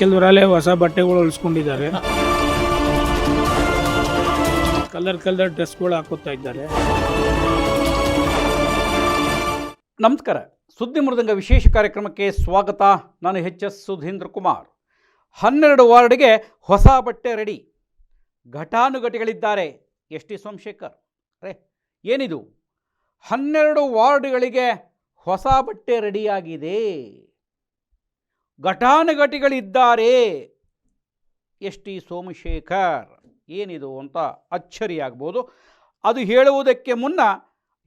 ಕೆಲವರಲ್ಲೇ ಹೊಸ ಬಟ್ಟೆಗಳು ಹೊಲಿಸ್ಕೊಂಡಿದ್ದಾರೆ. Colour colour ಡ್ರೆಸ್ಗಳು ಹಾಕೋತಾ ಇದ್ದಾರೆ. ನಮಸ್ಕಾರ. ಸುದ್ದಿ ಮೃದಂಗ ವಿಶೇಷ ಕಾರ್ಯಕ್ರಮಕ್ಕೆ ಸ್ವಾಗತ. ನಾನು ಎಚ್ ಎಸ್ ಸುಧೀಂದ್ರ ಕುಮಾರ್. ಹನ್ನೆರಡು ವಾರ್ಡ್ಗೆ ಹೊಸ ಬಟ್ಟೆ ರೆಡಿ. ಘಟಾನುಘಟಿಗಳಿದ್ದಾರೆ. ಎಸ್ ಟಿ ಸೋಮಶೇಖರ್ ರೇ, ಏನಿದು? ಹನ್ನೆರಡು ವಾರ್ಡ್ಗಳಿಗೆ ಹೊಸ ಬಟ್ಟೆ ರೆಡಿಯಾಗಿದೆ. ಘಟಾನುಘಟಿಗಳಿದ್ದಾರೆ. ಎಸ್ ಟಿ ಸೋಮಶೇಖರ್ ಏನಿದು ಅಂತ ಅಚ್ಚರಿಯಾಗ್ಬೋದು. ಅದು ಹೇಳುವುದಕ್ಕೆ ಮುನ್ನ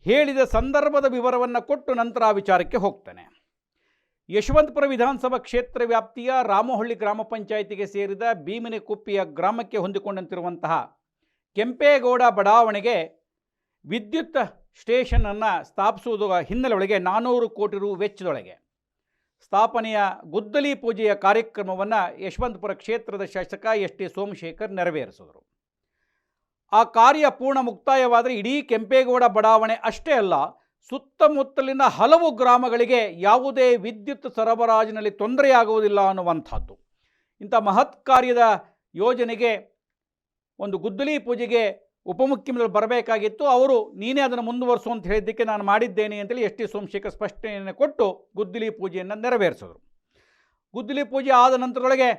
ಹೇಳಿದ ಸಂದರ್ಭದ ವಿವರವನ್ನು ಕೊಟ್ಟು ನಂತರ ಆ ವಿಚಾರಕ್ಕೆ ಹೋಗ್ತೇನೆ. ಯಶವಂತಪುರ ವಿಧಾನಸಭಾ ಕ್ಷೇತ್ರ ವ್ಯಾಪ್ತಿಯ ರಾಮಹಳ್ಳಿ ಗ್ರಾಮ ಪಂಚಾಯಿತಿಗೆ ಸೇರಿದ ಭೀಮನೆಕುಪ್ಪಿಯ ಗ್ರಾಮಕ್ಕೆ ಹೊಂದಿಕೊಂಡಂತಿರುವಂತಹ ಕೆಂಪೇಗೌಡ ಬಡಾವಣೆಗೆ ವಿದ್ಯುತ್ ಸ್ಟೇಷನನ್ನು ಸ್ಥಾಪಿಸುವುದರ ಹಿನ್ನೆಲೆಯೊಳಗೆ ನಾನ್ನೂರು ಕೋಟಿ ರು ವೆಚ್ಚದೊಳಗೆ. ಸ್ಥಾಪನೆಯ ಗುದ್ದಲಿ ಪೂಜೆಯ ಕಾರ್ಯಕ್ರಮವನ್ನು ಯಶವಂತಪುರ ಕ್ಷೇತ್ರದ ಶಾಸಕ ಎಸ್ ಟಿ ಸೋಮಶೇಖರ್ ನೆರವೇರಿಸಿದರು. ಆ ಕಾರ್ಯ ಪೂರ್ಣ ಮುಕ್ತಾಯವಾದರೆ ಇಡೀ ಕೆಂಪೇಗೌಡ ಬಡಾವಣೆ ಅಷ್ಟೇ ಅಲ್ಲ, ಸುತ್ತಮುತ್ತಲಿನ ಹಲವು ಗ್ರಾಮಗಳಿಗೆ ಯಾವುದೇ ವಿದ್ಯುತ್ ಸರಬರಾಜಿನಲ್ಲಿ ತೊಂದರೆಯಾಗುವುದಿಲ್ಲ ಅನ್ನುವಂಥದ್ದು. ಇಂಥ ಮಹತ್ ಕಾರ್ಯದ ಯೋಜನೆಗೆ, ಒಂದು ಗುದ್ದಲಿ ಪೂಜೆಗೆ ಉಪಮುಖ್ಯಮಂತ್ರಿ ಬರಬೇಕಾಗಿತ್ತು. ಅವರು ನೀನೇ ಅದನ್ನು ಮುಂದುವರಿಸು ಅಂತ ಹೇಳಿದ್ದಕ್ಕೆ ನಾನು ಮಾಡಿದ್ದೇನೆ ಅಂತೇಳಿ ಎಸ್ ಟಿ ಸೋಮಶೇಖರ್ ಸ್ಪಷ್ಟನೆಯನ್ನು ಕೊಟ್ಟು ಗುದ್ದಲಿ ಪೂಜೆಯನ್ನು ನೆರವೇರಿಸಿದರು. ಗುದ್ದಲಿ ಪೂಜೆ ಆದ ನಂತರದೊಳಗೆ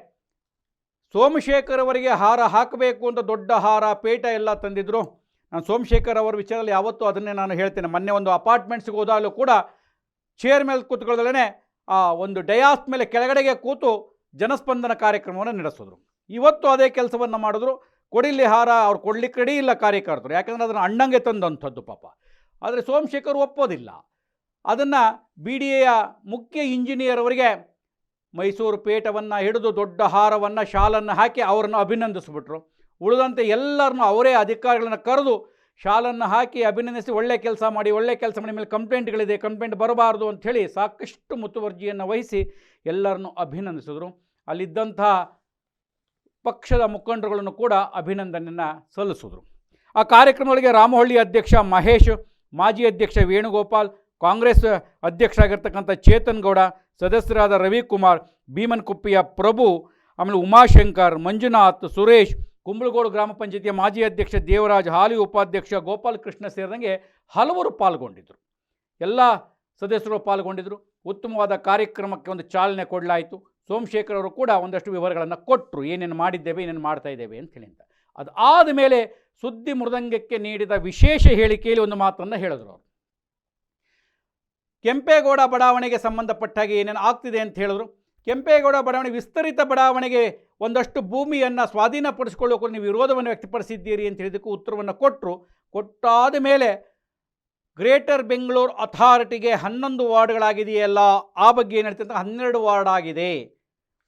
ಸೋಮಶೇಖರ್ ಅವರಿಗೆ ಹಾರ ಹಾಕಬೇಕು ಅಂತ ದೊಡ್ಡ ಹಾರ, ಪೇಟ ಎಲ್ಲ ತಂದಿದ್ದರು ನಾನು ಸೋಮಶೇಖರ್ ಅವರ ವಿಚಾರದಲ್ಲಿ ಯಾವತ್ತೂ ಅದನ್ನೇ ನಾನು ಹೇಳ್ತೇನೆ. ಮೊನ್ನೆ ಒಂದು ಅಪಾರ್ಟ್ಮೆಂಟ್ಸ್ಗೆ ಹೋದಾಗಲೂ ಕೂಡ ಚೇರ್ ಮೇಲೆ ಕೂತ್ಕೊಳ್ಳದಲೇ ಆ ಒಂದು ಡಯಾಸ್ ಮೇಲೆ ಕೆಳಗಡೆಗೆ ಕೂತು ಜನಸ್ಪಂದನ ಕಾರ್ಯಕ್ರಮವನ್ನು ನಡೆಸಿದ್ರು. ಇವತ್ತು ಅದೇ ಕೆಲಸವನ್ನು ಮಾಡಿದ್ರು. ಕೊಡಿಲಿ ಹಾರ, ಅವ್ರು ಕೊಡ್ಲಿಕ್ಕೆ ರೆಡಿ ಇಲ್ಲ ಕಾರ್ಯಕರ್ತರು. ಯಾಕಂದರೆ ಅದನ್ನು ಅಣ್ಣಂಗೆ ತಂದಂಥದ್ದು ಪಾಪ. ಆದರೆ ಸೋಮಶೇಖರ್ ಒಪ್ಪೋದಿಲ್ಲ. ಅದನ್ನು ಬಿ ಡಿ ಎಯ ಮುಖ್ಯ ಇಂಜಿನಿಯರ್ ಅವರಿಗೆ ಮೈಸೂರು ಪೇಟವನ್ನು ಹಿಡಿದು ದೊಡ್ಡ ಹಾರವನ್ನು, ಶಾಲನ್ನು ಹಾಕಿ ಅವರನ್ನು ಅಭಿನಂದಿಸ್ಬಿಟ್ರು. ಉಳಿದಂತೆ ಎಲ್ಲರನ್ನೂ ಅವರೇ ಅಧಿಕಾರಿಗಳನ್ನು ಕರೆದು ಶಾಲನ್ನು ಹಾಕಿ ಅಭಿನಂದಿಸಿ ಒಳ್ಳೆ ಕೆಲಸ ಮಾಡಿ, ಒಳ್ಳೆ ಕೆಲಸ ಮಾಡಿ ಮೇಲೆ ಕಂಪ್ಲೇಂಟ್ಗಳಿದೆ, ಕಂಪ್ಲೇಂಟ್ ಬರಬಾರ್ದು ಅಂಥೇಳಿ ಸಾಕಷ್ಟು ಮುತುವರ್ಜಿಯನ್ನು ವಹಿಸಿ ಎಲ್ಲರನ್ನೂ ಅಭಿನಂದಿಸಿದ್ರು. ಅಲ್ಲಿದ್ದಂಥ ಪಕ್ಷದ ಮುಖಂಡರುಗಳನ್ನು ಕೂಡ ಅಭಿನಂದನೆಯನ್ನು ಸಲ್ಲಿಸಿದರು. ಆ ಕಾರ್ಯಕ್ರಮಗಳಿಗೆ ರಾಮಹಳ್ಳಿ ಅಧ್ಯಕ್ಷ ಮಹೇಶ್, ಮಾಜಿ ಅಧ್ಯಕ್ಷ ವೇಣುಗೋಪಾಲ್, ಕಾಂಗ್ರೆಸ್ ಅಧ್ಯಕ್ಷ ಆಗಿರ್ತಕ್ಕಂಥ ಚೇತನ್ ಗೌಡ, ಸದಸ್ಯರಾದ ರವಿಕುಮಾರ್, ಭೀಮನ್ಕುಪ್ಪಿಯ ಪ್ರಭು, ಆಮೇಲೆ ಉಮಾಶಂಕರ್, ಮಂಜುನಾಥ್, ಸುರೇಶ್, ಕುಂಬಳಗೋಡು ಗ್ರಾಮ ಪಂಚಾಯತಿಯ ಮಾಜಿ ಅಧ್ಯಕ್ಷ ದೇವರಾಜ್, ಹಾಲಿ ಉಪಾಧ್ಯಕ್ಷ ಗೋಪಾಲ್ ಕೃಷ್ಣ ಸೇರಿದಂಗೆ ಹಲವರು ಪಾಲ್ಗೊಂಡಿದ್ದರು ಎಲ್ಲ ಸದಸ್ಯರು ಪಾಲ್ಗೊಂಡಿದ್ದರು ಉತ್ತಮವಾದ ಕಾರ್ಯಕ್ರಮಕ್ಕೆ ಒಂದು ಚಾಲನೆ ಕೊಡಲಾಯಿತು. ಸೋಮಶೇಖರ್ ಅವರು ಕೂಡ ಒಂದಷ್ಟು ವಿವರಗಳನ್ನು ಕೊಟ್ಟರು. ಏನೇನು ಮಾಡಿದ್ದೇವೆ, ಏನೇನು ಮಾಡ್ತಾ ಇದ್ದೇವೆ ಅಂತ ಹೇಳಿ ಅಂತ ಅದು ಆದ ಮೇಲೆ ಸುದ್ದಿ ಮೃದಂಗಕ್ಕೆ ನೀಡಿದ ವಿಶೇಷ ಹೇಳಿಕೆಯಲ್ಲಿ ಒಂದು ಮಾತನ್ನು ಹೇಳಿದ್ರು ಅವರು. ಕೆಂಪೇಗೌಡ ಬಡಾವಣೆಗೆ ಸಂಬಂಧಪಟ್ಟ ಹಾಗೆ ಏನೇನು ಆಗ್ತಿದೆ ಅಂತ ಹೇಳಿದ್ರು. ಕೆಂಪೇಗೌಡ ಬಡಾವಣೆ ವಿಸ್ತರಿತ ಬಡಾವಣೆಗೆ ಒಂದಷ್ಟು ಭೂಮಿಯನ್ನು ಸ್ವಾಧೀನಪಡಿಸಿಕೊಳ್ಳೋಕೆ ನೀವು ವಿರೋಧವನ್ನು ವ್ಯಕ್ತಪಡಿಸಿದ್ದೀರಿ ಅಂತ ಹೇಳಿದಕ್ಕೂ ಉತ್ತರವನ್ನು ಕೊಟ್ಟರು ಕೊಟ್ಟಾದ ಮೇಲೆ ಗ್ರೇಟರ್ ಬೆಂಗಳೂರು ಅಥಾರಿಟಿಗೆ ಹನ್ನೊಂದು ವಾರ್ಡ್ಗಳಾಗಿದೆಯಲ್ಲ, ಆ ಬಗ್ಗೆ ಏನು ಅಂತ ಹನ್ನೆರಡು ವಾರ್ಡ್ ಆಗಿದೆ.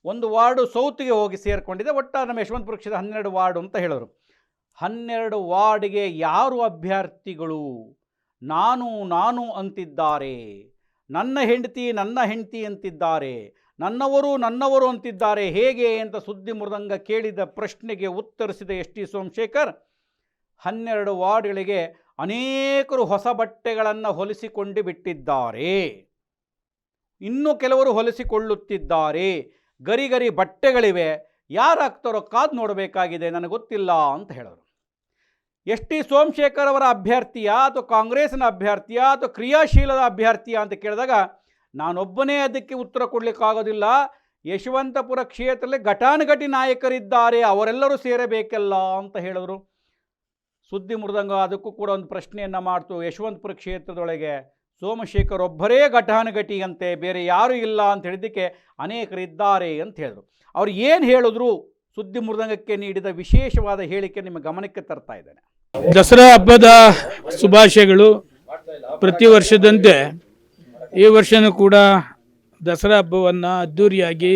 ಒಂದು ವಾರ್ಡು ಸೌತ್ಗೆ ಹೋಗಿ ಸೇರಿಕೊಂಡಿದೆ, ಒಟ್ಟಾರೆ ನಮ್ಮ ಯಶವಂತಪುರ ಕ್ಷೇತ್ರ ಹನ್ನೆರಡು ವಾರ್ಡು ಅಂತ ಹೇಳಿದರು ಹನ್ನೆರಡು ವಾರ್ಡ್ಗೆ ಯಾರು ಅಭ್ಯರ್ಥಿಗಳು? ನಾನು ನಾನು ಅಂತಿದ್ದಾರೆ. ನನ್ನ ಹೆಂಡತಿ ನನ್ನ ಹೆಂಡತಿ ಅಂತಿದ್ದಾರೆ. ನನ್ನವರು ನನ್ನವರು ಅಂತಿದ್ದಾರೆ. ಹೇಗೆ ಅಂತ ಸುದ್ದಿ ಮೃದಂಗ ಕೇಳಿದ ಪ್ರಶ್ನೆಗೆ ಉತ್ತರಿಸಿದ ಎಸ್ ಟಿ ಸೋಮಶೇಖರ್, ಹನ್ನೆರಡು ವಾರ್ಡ್ಗಳಿಗೆ ಅನೇಕರು ಹೊಸ ಬಟ್ಟೆಗಳನ್ನು ಹೊಲಿಸಿಕೊಂಡು ಬಿಟ್ಟಿದ್ದಾರೆ. ಇನ್ನೂ ಕೆಲವರು ಹೊಲಿಸಿಕೊಳ್ಳುತ್ತಿದ್ದಾರೆ. ಗರಿ ಗರಿ ಬಟ್ಟೆಗಳಿವೆ, ಯಾರು ಹಾಕ್ತಾರೋ ಕಾದು ನೋಡಬೇಕಾಗಿದೆ, ನನಗೆ ಗೊತ್ತಿಲ್ಲ ಅಂತ ಹೇಳೋರು. ಎಸ್ ಟಿ ಸೋಮಶೇಖರ್ ಅವರ ಅಭ್ಯರ್ಥಿಯ ಅಥವಾ ಕಾಂಗ್ರೆಸ್ನ ಅಭ್ಯರ್ಥಿಯ ಅಥವಾ ಕ್ರಿಯಾಶೀಲದ ಅಭ್ಯರ್ಥಿಯ ಅಂತ ಕೇಳಿದಾಗ, ನಾನೊಬ್ಬನೇ ಅದಕ್ಕೆ ಉತ್ತರ ಕೊಡಲಿಕ್ಕಾಗೋದಿಲ್ಲ. ಯಶವಂತಪುರ ಕ್ಷೇತ್ರದಲ್ಲಿ ಘಟಾನುಘಟಿ ನಾಯಕರಿದ್ದಾರೆ, ಅವರೆಲ್ಲರೂ ಸೇರಬೇಕಲ್ಲ ಅಂತ ಹೇಳಿದರು ಸುದ್ದಿ ಮೃದಂಗ ಅದಕ್ಕೂ ಕೂಡ ಒಂದು ಪ್ರಶ್ನೆಯನ್ನು ಮಾಡ್ತು ಯಶವಂತಪುರ ಕ್ಷೇತ್ರದೊಳಗೆ. ಸೋಮಶೇಖರ್ ಒಬ್ಬರೇ ಘಟಾನುಘಟಿಯಂತೆ ಬೇರೆ ಯಾರೂ ಇಲ್ಲ ಅಂತ ಹೇಳಿದ್ದಕ್ಕೆ ಅನೇಕರಿದ್ದಾರೆ ಅಂತ ಹೇಳಿದರು. ಅವ್ರು ಏನು ಹೇಳಿದ್ರು ಸುದ್ದಿ ಮೃದಂಗಕ್ಕೆ ನೀಡಿದ ವಿಶೇಷವಾದ ಹೇಳಿಕೆ ನಿಮ್ಮ ಗಮನಕ್ಕೆ ತರ್ತಾ ಇದ್ದೇನೆ. ದಸರಾ ಹಬ್ಬದ ಶುಭಾಶಯಗಳು. ಪ್ರತಿ ವರ್ಷದಂತೆ ಈ ವರ್ಷನೂ ಕೂಡ ದಸರಾ ಹಬ್ಬವನ್ನು ಅದ್ಧೂರಿಯಾಗಿ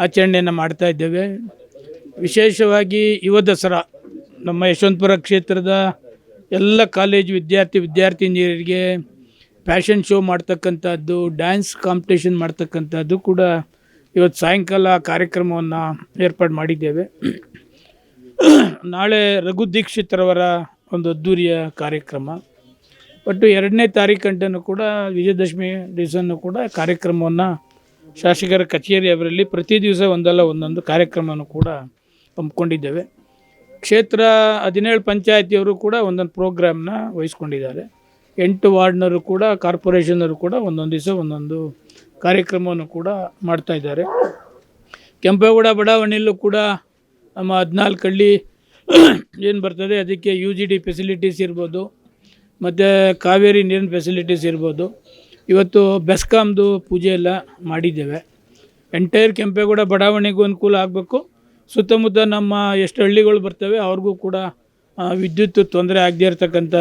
ಆಚರಣೆಯನ್ನು ಮಾಡ್ತಾ ಇದ್ದೇವೆ. ವಿಶೇಷವಾಗಿ ಯುವ ದಸರಾ, ನಮ್ಮ ಯಶವಂತಪುರ ಕ್ಷೇತ್ರದ ಎಲ್ಲ ಕಾಲೇಜು ವಿದ್ಯಾರ್ಥಿ, ವಿದ್ಯಾರ್ಥಿನಿಯರಿಗೆ ಫ್ಯಾಷನ್ ಶೋ ಮಾಡ್ತಕ್ಕಂಥದ್ದು ಡ್ಯಾನ್ಸ್ ಕಾಂಪಿಟೇಷನ್ ಮಾಡ್ತಕ್ಕಂಥದ್ದು ಕೂಡ ಇವತ್ತು ಸಾಯಂಕಾಲ ಕಾರ್ಯಕ್ರಮವನ್ನು ಏರ್ಪಾಡು ಮಾಡಿದ್ದೇವೆ. ನಾಳೆ ರಘು ದೀಕ್ಷಿತ್ರವರ ಒಂದು ಅದ್ಧೂರಿಯ ಕಾರ್ಯಕ್ರಮ. ಒಟ್ಟು ಎರಡನೇ ತಾರೀಕಂಟನ್ನು ಕೂಡ ವಿಜಯದಶಮಿ ದಿವಸನೂ ಕೂಡ ಕಾರ್ಯಕ್ರಮವನ್ನು ಶಾಸಕರ ಕಚೇರಿ ಅವರಲ್ಲಿ ಪ್ರತಿ ದಿವಸ ಒಂದಲ್ಲ ಒಂದೊಂದು ಕಾರ್ಯಕ್ರಮವನ್ನು ಕೂಡ ಹಮ್ಮಿಕೊಂಡಿದ್ದೇವೆ. ಕ್ಷೇತ್ರ ಹದಿನೇಳು ಪಂಚಾಯತಿಯವರು ಕೂಡ ಒಂದೊಂದು ಪ್ರೋಗ್ರಾಮ್ನ ವಹಿಸ್ಕೊಂಡಿದ್ದಾರೆ. ಎಂಟು ವಾರ್ಡ್ನವರು ಕೂಡ ಕಾರ್ಪೊರೇಷನ್ನವರು ಕೂಡ ಒಂದೊಂದು ದಿವಸ ಒಂದೊಂದು ಕಾರ್ಯಕ್ರಮವನ್ನು ಕೂಡ ಮಾಡ್ತಾ ಇದ್ದಾರೆ. ಕೆಂಪೇಗೌಡ ಬಡಾವಣೆಯಲ್ಲೂ ಕೂಡ ನಮ್ಮ ಹದಿನಾಲ್ಕು ಹಳ್ಳಿ ಏನು ಬರ್ತದೆ, ಅದಕ್ಕೆ ಯು ಜಿ ಡಿ ಫೆಸಿಲಿಟೀಸ್ ಇರ್ಬೋದು, ಮತ್ತು ಕಾವೇರಿ ನೀರಿನ ಫೆಸಿಲಿಟೀಸ್ ಇರ್ಬೋದು. ಇವತ್ತು ಬೆಸ್ಕಾಮ್ದು ಪೂಜೆ ಎಲ್ಲ ಮಾಡಿದ್ದೇವೆ. ಎಂಟೈರ್ ಕೆಂಪೇಗೌಡ ಬಡಾವಣೆಗೂ ಅನುಕೂಲ ಆಗಬೇಕು. ಸುತ್ತಮುತ್ತ ನಮ್ಮ ಎಷ್ಟು ಹಳ್ಳಿಗಳು ಬರ್ತವೆ, ಅವ್ರಿಗೂ ಕೂಡ ವಿದ್ಯುತ್ ತೊಂದರೆ ಆಗದೇ ಇರತಕ್ಕಂಥ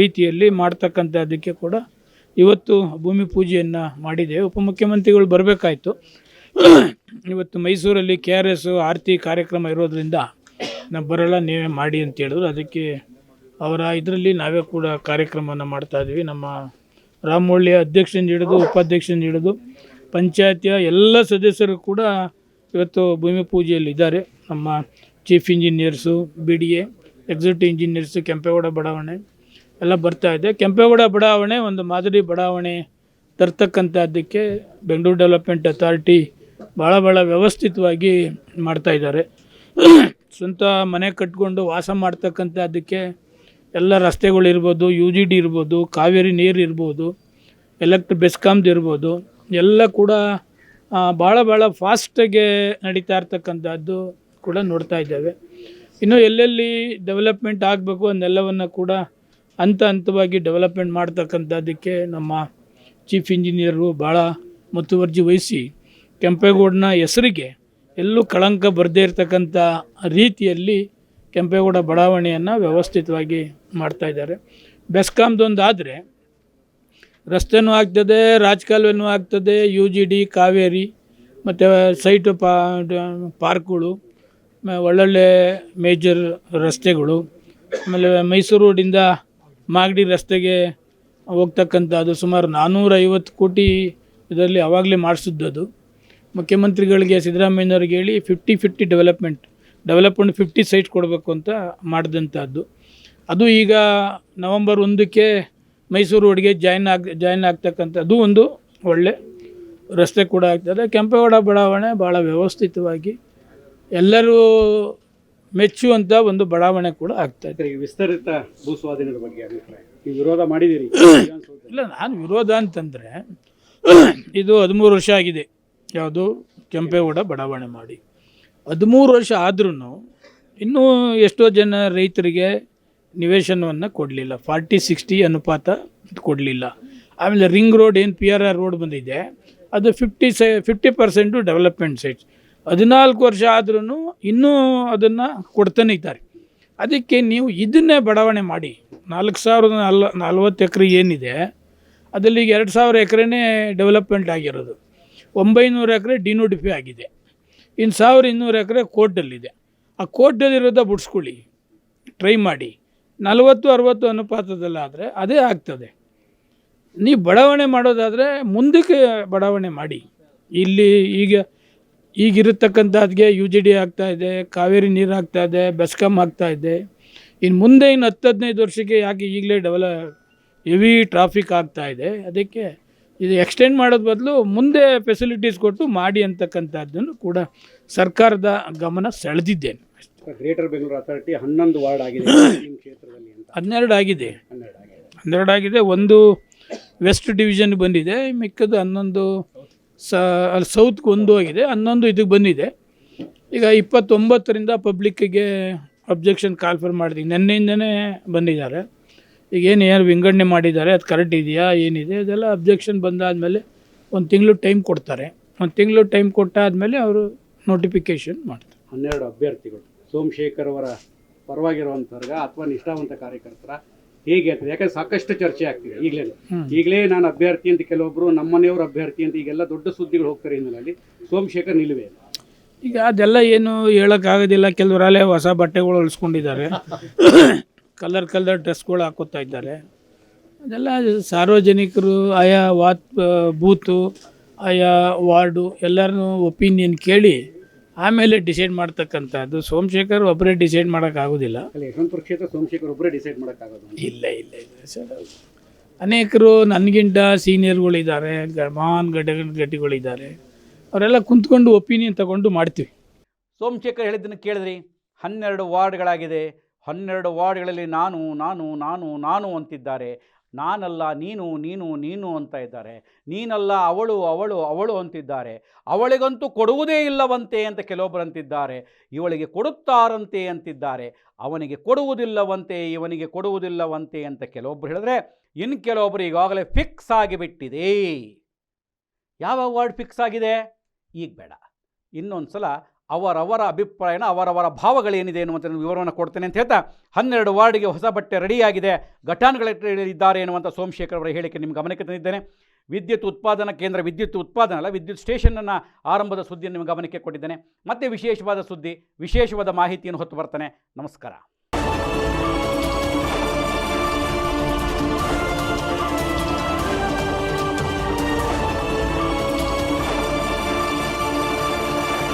ರೀತಿಯಲ್ಲಿ ಮಾಡ್ತಕ್ಕಂಥದ್ದಕ್ಕೆ ಕೂಡ ಇವತ್ತು ಭೂಮಿ ಪೂಜೆಯನ್ನು ಮಾಡಿದ್ದೇವೆ. ಉಪಮುಖ್ಯಮಂತ್ರಿಗಳು ಬರಬೇಕಾಯ್ತು. ಇವತ್ತು ಮೈಸೂರಲ್ಲಿ ಕೆ ಆರ್ ಎಸ್ ಆರತಿ ಕಾರ್ಯಕ್ರಮ ಇರೋದರಿಂದ ನಾವು ಬರೋಲ್ಲ, ನೀವೇ ಮಾಡಿ ಅಂತ ಹೇಳಿದ್ರು. ಅದಕ್ಕೆ ಅವರ ಇದರಲ್ಲಿ ನಾವೇ ಕೂಡ ಕಾರ್ಯಕ್ರಮವನ್ನು ಮಾಡ್ತಾ ಇದ್ದೀವಿ. ನಮ್ಮ ರಾಮೋಳ್ಳಿಯ ಅಧ್ಯಕ್ಷನ ಹಿಡಿದು ಉಪಾಧ್ಯಕ್ಷನ ಹಿಡಿದು ಪಂಚಾಯತಿಯ ಎಲ್ಲ ಸದಸ್ಯರು ಕೂಡ ಇವತ್ತು ಭೂಮಿ ಪೂಜೆಯಲ್ಲಿ ಇದ್ದಾರೆ ನಮ್ಮ chief engineers B D A executive engineers Kempegowda ಬಡಾವಣೆ ಎಲ್ಲ ಬರ್ತಾ ಇದೆ. ಕೆಂಪೇಗೌಡ ಬಡಾವಣೆ ಒಂದು ಮಾದರಿ ಬಡಾವಣೆ ತರ್ತಕ್ಕಂಥದ್ದಕ್ಕೆ ಬೆಂಗಳೂರು ಡೆವಲಪ್ಮೆಂಟ್ ಅಥಾರಿಟಿ ಭಾಳ ಭಾಳ ವ್ಯವಸ್ಥಿತವಾಗಿ ಮಾಡ್ತಾ ಇದ್ದಾರೆ. ಸ್ವಂತ ಮನೆ ಕಟ್ಕೊಂಡು ವಾಸ ಮಾಡ್ತಕ್ಕಂಥದ್ದಕ್ಕೆ ಎಲ್ಲ ರಸ್ತೆಗಳಿರ್ಬೋದು ಯು ಜಿ ಡಿ ಇರ್ಬೋದು, ಕಾವೇರಿ ನೀರು ಇರ್ಬೋದು ಎಲೆಕ್ಟ್ ಬೆಸ್ಕಾಮ್ದು ಇರ್ಬೋದು, ಎಲ್ಲ ಕೂಡ ಭಾಳ ಭಾಳ ಫಾಸ್ಟಾಗೆ ನಡೀತಾ ಇರ್ತಕ್ಕಂಥದ್ದು ಕೂಡ ನೋಡ್ತಾ ಇದ್ದೇವೆ. ಇನ್ನು ಎಲ್ಲೆಲ್ಲಿ ಡೆವಲಪ್ಮೆಂಟ್ ಆಗಬೇಕು ಅನ್ನೆಲ್ಲವನ್ನು ಕೂಡ ಹಂತ ಹಂತವಾಗಿ ಡೆವಲಪ್ಮೆಂಟ್ ಮಾಡ್ತಕ್ಕಂಥದ್ದಕ್ಕೆ ನಮ್ಮ ಚೀಫ್ ಇಂಜಿನಿಯರು ಭಾಳ ಮುತುವರ್ಜಿ ವಹಿಸಿ ಕೆಂಪೇಗೌಡನ ಹೆಸರಿಗೆ ಎಲ್ಲೂ ಕಳಂಕ ಬರದೇ ಇರತಕ್ಕಂಥ ರೀತಿಯಲ್ಲಿ ಕೆಂಪೇಗೌಡ ಬಡಾವಣೆಯನ್ನು ವ್ಯವಸ್ಥಿತವಾಗಿ ಮಾಡ್ತಾಯಿದ್ದಾರೆ ಬೆಸ್ಕಾಮ್ದೊಂದು ಆದರೆ ರಸ್ತೆನೂ ಆಗ್ತದೆ, ರಾಜಕಾಲುವೆನೂ ಆಗ್ತದೆ ಯು ಜಿ ಡಿ ಕಾವೇರಿ, ಮತ್ತು ಸೈಟು ಪಾ ಪಾರ್ಕ್ಗಳು ಒಳ್ಳೊಳ್ಳೆ ಮೇಜರ್ ರಸ್ತೆಗಳು. ಆಮೇಲೆ ಮೈಸೂರು ರೋಡಿಂದ ಮಾಗಡಿ ರಸ್ತೆಗೆ ಹೋಗ್ತಕ್ಕಂಥದ್ದು ಸುಮಾರು ನಾನ್ನೂರೈವತ್ತು ಕೋಟಿ ಇದರಲ್ಲಿ ಆವಾಗಲೇ ಮಾಡಿಸಿದ್ದದು. ಮುಖ್ಯಮಂತ್ರಿಗಳಿಗೆ, ಸಿದ್ದರಾಮಯ್ಯನವ್ರಿಗೆ ಹೇಳಿ fifty fifty development development fifty site ಕೊಡಬೇಕು ಅಂತ ಮಾಡಿದಂಥದ್ದು. ಅದು ಈಗ ನವಂಬರ್ ಒಂದಕ್ಕೆ ಮೈಸೂರು ರೋಡ್ಗೆ ಜಾಯ್ನ್ ಆಗ ಜಾಯ್ನ್ ಆಗ್ತಕ್ಕಂಥದ್ದು. ಒಂದು ಒಳ್ಳೆ ರಸ್ತೆ ಕೂಡ ಆಗ್ತದೆ. ಕೆಂಪೇಗೌಡ ಬಡಾವಣೆ ಭಾಳ ವ್ಯವಸ್ಥಿತವಾಗಿ ಎಲ್ಲರೂ ಮೆಚ್ಚುವಂಥ ಒಂದು ಬಡಾವಣೆ ಕೂಡ ಆಗ್ತಾ ಇದೆ. ವಿಸ್ತರಿತ ಭೂ ಸ್ವಾಧೀನದ ಬಗ್ಗೆ ಅಭಿಪ್ರಾಯ. ನೀವು ವಿರೋಧ ಮಾಡಿದ್ದೀರಿ. ಇಲ್ಲ ನಾನು ವಿರೋಧ ಅಂತಂದರೆ ಇದು ಹದಿಮೂರು ವರ್ಷ ಆಗಿದೆ. ಯಾವುದು? ಕೆಂಪೇಗೌಡ ಬಡಾವಣೆ ಮಾಡಿ. ಹದಿಮೂರು ವರ್ಷ ಆದ್ರೂ ಇನ್ನೂ ಎಷ್ಟೋ ಜನ ರೈತರಿಗೆ ನಿವೇಶನವನ್ನು ಕೊಡಲಿಲ್ಲ. ಫಾರ್ಟಿ ಸಿಕ್ಸ್ಟಿ ಅನುಪಾತ ಕೊಡಲಿಲ್ಲ. ಆಮೇಲೆ ರಿಂಗ್ ರೋಡ್ ಏನು ಪಿ ಆರ್ ಆರ್ ರೋಡ್ ಬಂದಿದೆ ಅದು ಫಿಫ್ಟಿ ಸೈ ಫಿಫ್ಟಿ ಪರ್ಸೆಂಟು ಡೆವಲಪ್ಮೆಂಟ್ ಸೈಟ್ಸ್ ಹದಿನಾಲ್ಕು ವರ್ಷ ಆದ್ರೂ ಇನ್ನೂ ಅದನ್ನು ಕೊಡ್ತಾನೆ ಇದ್ದಾರೆ. ಅದಕ್ಕೆ ನೀವು ಇದನ್ನೇ ಬಡಾವಣೆ ಮಾಡಿ. ನಾಲ್ಕು ಸಾವಿರದ ನಲ್, ನಲ್ವತ್ತು ಎಕರೆ ಏನಿದೆ, ಅದರಲ್ಲಿ ಈಗ ಎರಡು ಸಾವಿರ ಎಕರೆನೇ ಡೆವಲಪ್ಮೆಂಟ್ ಆಗಿರೋದು. ಒಂಬೈನೂರು ಎಕರೆ ಡಿನೋಟಿಫೈ ಆಗಿದೆ. ಇನ್ನು ಸಾವಿರ ಇನ್ನೂರು ಎಕರೆ ಕೋರ್ಟಲ್ಲಿದೆ. ಆ ಕೋರ್ಟಲ್ಲಿರೋದ ಬಿಡಿಸ್ಕೊಳ್ಳಿ. ಟ್ರೈ ಮಾಡಿ. ನಲವತ್ತು, ಅರವತ್ತು ಅನುಪಾತದಲ್ಲಾದರೆ ಅದೇ ಆಗ್ತದೆ. ನೀವು ಬಡಾವಣೆ ಮಾಡೋದಾದರೆ ಮುಂದಕ್ಕೆ ಬಡಾವಣೆ ಮಾಡಿ. ಇಲ್ಲಿ ಈಗ ಈಗಿರತಕ್ಕಂಥದ್ಗೆ ಯು ಜಿ ಡಿ ಆಗ್ತಾ ಇದೆ ಕಾವೇರಿ ನೀರು ಆಗ್ತಾ ಇದೆ ಬೆಸ್ಕಮ್ ಆಗ್ತಾ ಇದೆ. ಇನ್ನು ಮುಂದೆ ಇನ್ನು ಹತ್ತು ಹದಿನೈದು ವರ್ಷಕ್ಕೆ ಯಾಕೆ ಈಗಲೇ ಡೆವಲ ಹೆವಿ ಟ್ರಾಫಿಕ್ ಆಗ್ತಾ ಇದೆ. ಅದಕ್ಕೆ ಇದು ಎಕ್ಸ್ಟೆಂಡ್ ಮಾಡೋದು ಬದಲು ಮುಂದೆ ಫೆಸಿಲಿಟೀಸ್ ಕೊಟ್ಟು ಮಾಡಿ ಅಂತಕ್ಕಂಥದ್ದನ್ನು ಕೂಡ ಸರ್ಕಾರದ ಗಮನ ಸೆಳೆದಿದ್ದೇನೆ. ಗ್ರೇಟರ್ ಬೆಂಗಳೂರು ಅಥಾರಿಟಿ ಹನ್ನೊಂದು ವಾರ್ಡ್ ಆಗಿದೆ. ನಿಮ್ಮ ಕ್ಷೇತ್ರದಲ್ಲಿ ಅಂತ. ಹನ್ನೆರಡು ಆಗಿದೆ. ಹನ್ನೆರಡು ಆಗಿದೆ. ಹನ್ನೆರಡು ಆಗಿದೆ. ಒಂದು ವೆಸ್ಟ್ ಡಿವಿಷನ್ ಬಂದಿದೆ. ಮಿಕ್ಕದು ಹನ್ನೊಂದು ಸ, ಅಲ್ಲಿ ಸೌತ್ಗೆ ಒಂದು ಆಗಿದೆ ಹನ್ನೊಂದು ಇದಕ್ಕೆ ಬಂದಿದೆ. ಈಗ ಇಪ್ಪತ್ತೊಂಬತ್ತರಿಂದ ಪಬ್ಲಿಕ್ಕಿಗೆ ಅಬ್ಜೆಕ್ಷನ್ ಕಾಲ್ಫರ್ ಮಾಡಿದ್ದೀವಿ ನಿನ್ನೆಯಿಂದನೇ ಬಂದಿದ್ದಾರೆ. ಈಗ ಏನು ಏನು ವಿಂಗಡಣೆ ಮಾಡಿದ್ದಾರೆ, ಅದು ಕರೆಕ್ಟ್ ಇದೆಯಾ, ಏನಿದೆ, ಅದೆಲ್ಲ ಅಬ್ಜೆಕ್ಷನ್ ಬಂದಾದಮೇಲೆ ಒಂದು ತಿಂಗಳು ಟೈಮ್ ಕೊಡ್ತಾರೆ. ಒಂದು ತಿಂಗಳು ಟೈಮ್ ಕೊಟ್ಟಾದಮೇಲೆ ಅವರು ನೋಟಿಫಿಕೇಶನ್ ಮಾಡ್ತಾರೆ. ಹನ್ನೆರಡು ಅಭ್ಯರ್ಥಿಗಳು. ಸೋಮಶೇಖರ್ ಅವರ ಪರವಾಗಿರುವಂಥವ್ರಿಗೆ ಅಥವಾ ನಿಷ್ಠಾವಂತ ಕಾರ್ಯಕರ್ತರ ಹೇಗೆ ಆಗ್ತದೆ? ಯಾಕಂದ್ರೆ ಸಾಕಷ್ಟು ಚರ್ಚೆ ಆಗ್ತಿದೆ ಈಗಲೇ. ಈಗಲೇ ನಾನು ಅಭ್ಯರ್ಥಿ ಅಂತ ಕೆಲವೊಬ್ರು ನಮ್ಮನೆಯವರು ಅಭ್ಯರ್ಥಿ ಅಂತ ಈಗೆಲ್ಲ ದೊಡ್ಡ ಸುದ್ದಿಗಳು ಹೋಗ್ತಾರೆ ಹಿನ್ನೆಲೆಯಲ್ಲಿ ಸೋಮಶೇಖರ್ ನಿಲುವೆ. ಈಗ ಅದೆಲ್ಲ ಏನು ಹೇಳೋಕ್ಕಾಗೋದಿಲ್ಲ. ಕೆಲವರಲ್ಲೇ ಹೊಸ ಬಟ್ಟೆಗಳು ಉಳಿಸ್ಕೊಂಡಿದ್ದಾರೆ ಕಲರ್ ಕಲರ್ ಡ್ರೆಸ್ಗಳು ಹಾಕೋತಾ ಇದ್ದಾರೆ. ಅದೆಲ್ಲ ಸಾರ್ವಜನಿಕರು ಆಯಾ ವಾತ್ ಬೂತು ಆಯಾ ವಾರ್ಡು ಎಲ್ಲರನ್ನೂ ಒಪಿನಿಯನ್ ಕೇಳಿ ಆಮೇಲೆ ಡಿಸೈಡ್ ಮಾಡ್ತಕ್ಕಂಥದ್ದು ಸೋಮಶೇಖರ್ ಒಬ್ಬರೇ ಡಿಸೈಡ್ ಮಾಡೋಕ್ಕಾಗೋದಿಲ್ಲ ಅಲ್ಲಿ ಯಶವಂತಪುರ ಕ್ಷೇತ್ರ ಸೋಮಶೇಖರ್ ಒಬ್ಬರೇ ಡಿಸೈಡ್ ಮಾಡೋಕ್ಕಾಗೋದು ಇಲ್ಲ ಇಲ್ಲ ಇಲ್ಲ ಸರ್. ಅನೇಕರು ನನಗಿಂತ ಸೀನಿಯರ್ಗಳಿದ್ದಾರೆ ಗಮಾನ್ ಮಹಾನ್ ಗಡ್ಡ ಗಟ್ಟಿಗಳಿದ್ದಾರೆ ಅವರೆಲ್ಲ ಕುಂತ್ಕೊಂಡು ಒಪಿನಿಯನ್ ತಗೊಂಡು ಮಾಡ್ತೀವಿ. ಸೋಮಶೇಖರ್ ಹೇಳಿದ್ದನ್ನು ಕೇಳಿದ್ರಿ? ಹನ್ನೆರಡು ವಾರ್ಡ್ಗಳಾಗಿದೆ. ಹನ್ನೆರಡು ವಾರ್ಡ್ಗಳಲ್ಲಿ ನಾನು ನಾನು ನಾನು ನಾನು ಅಂತಿದ್ದಾರೆ. ನಾನಲ್ಲ, ನೀನು ನೀನು ನೀನು ಅಂತ ಇದ್ದಾರೆ. ನೀನಲ್ಲ, ಅವಳು ಅವಳು ಅವಳು ಅಂತಿದ್ದಾರೆ. ಅವಳಿಗಂತೂ ಕೊಡುವುದೇ ಇಲ್ಲವಂತೆ ಅಂತ ಕೆಲವೊಬ್ಬರು ಅಂತಿದ್ದಾರೆ. ಇವಳಿಗೆ ಕೊಡುತ್ತಾರಂತೆ ಅಂತಿದ್ದಾರೆ. ಅವನಿಗೆ ಕೊಡುವುದಿಲ್ಲವಂತೆ, ಇವನಿಗೆ ಕೊಡುವುದಿಲ್ಲವಂತೆ ಅಂತ ಕೆಲವೊಬ್ಬರು ಹೇಳಿದ್ರೆ ಇನ್ನು ಕೆಲವೊಬ್ಬರು ಈಗಾಗಲೇ ಫಿಕ್ಸ್ ಆಗಿಬಿಟ್ಟಿದೆ. ಯಾವ ವರ್ಡ್ ಫಿಕ್ಸ್ ಆಗಿದೆ? ಈಗ ಬೇಡ. ಇನ್ನೊಂದು ಸಲ ಅವರವರ ಅಭಿಪ್ರಾಯನ, ಅವರವರ ಭಾವಗಳೇನಿದೆ ಎನ್ನುವಂಥ ವಿವರವನ್ನು ಕೊಡ್ತೇನೆ ಅಂತ ಹೇಳ್ತಾ, ಹನ್ನೆರಡು ವಾರ್ಡ್ಗೆ ಹೊಸ ಬಟ್ಟೆ ರೆಡಿಯಾಗಿದೆ. ಘಟಾನುಗಳಿದ್ದಾರೆ ಎನ್ನುವಂಥ ಸೋಮಶೇಖರ್ ಅವರ ಹೇಳಿಕೆ ನಿಮ್ಮ ಗಮನಕ್ಕೆ ತಂದಿದ್ದೇನೆ. ವಿದ್ಯುತ್ ಉತ್ಪಾದನಾ ಕೇಂದ್ರ, ವಿದ್ಯುತ್ ಉತ್ಪಾದನೆ ಅಲ್ಲ, ವಿದ್ಯುತ್ ಸ್ಟೇಷನನ್ನು ಆರಂಭದ ಸುದ್ದಿಯನ್ನು ನಿಮ್ಮ ಗಮನಕ್ಕೆ ಕೊಟ್ಟಿದ್ದೇನೆ. ಮತ್ತೆ ವಿಶೇಷವಾದ ಸುದ್ದಿ, ವಿಶೇಷವಾದ ಮಾಹಿತಿಯನ್ನು ಹೊತ್ತು ಬರ್ತಾನೆ. ನಮಸ್ಕಾರ.